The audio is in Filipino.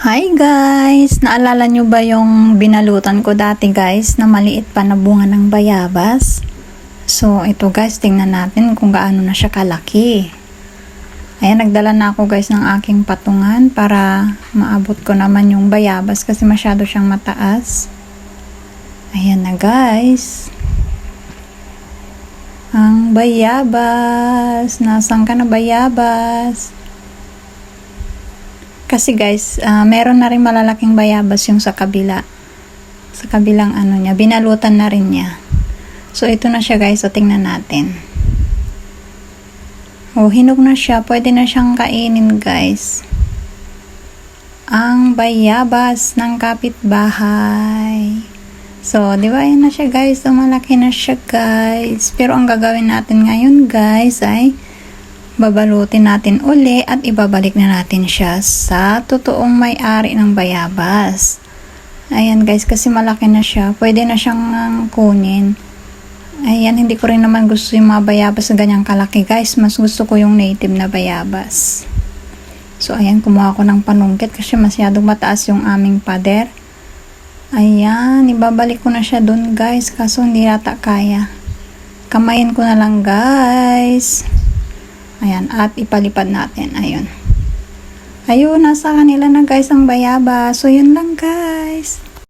Hi guys! Naalala nyo ba yung binalutan ko dati guys na maliit pa na bunga ng bayabas? So ito guys, tingnan natin kung gaano na siya kalaki. Ayan, nagdala na ako guys ng aking patungan para maabot ko naman yung bayabas kasi masyado siyang mataas. Ayan na guys. Ang bayabas. Nasaan ka na bayabas? Kasi guys, ah, meron na rin malalaking bayabas yung sa kabila. Sa kabilang ano niya, binalutan na rin niya. So ito na siya guys, so tingnan natin. Oh, hinog na siya. Pwede na siyang kainin guys. Ang bayabas ng kapitbahay. So, di ba, ayan na siya guys. So, malaki na siya guys. Pero ang gagawin natin ngayon guys ay babalutin natin uli at ibabalik na natin siya sa totoong may-ari ng bayabas. Ayan guys, kasi malaki na siya. Pwede na siyang um, kunin. Ayan, hindi ko rin naman gusto yung mga bayabas na ganyang kalaki guys. Mas gusto ko yung native na bayabas. So, ayan, kumuha ko ng panungkit kasi masyadong mataas yung aming pader. Ayan, ibabalik ko na siya dun guys. Kaso hindi yata kaya. Kamayin ko na lang guys. Ayan, at ipalipad natin. Ayun. Ayun, nasa kanila na guys ang bayaba. So, yun lang guys.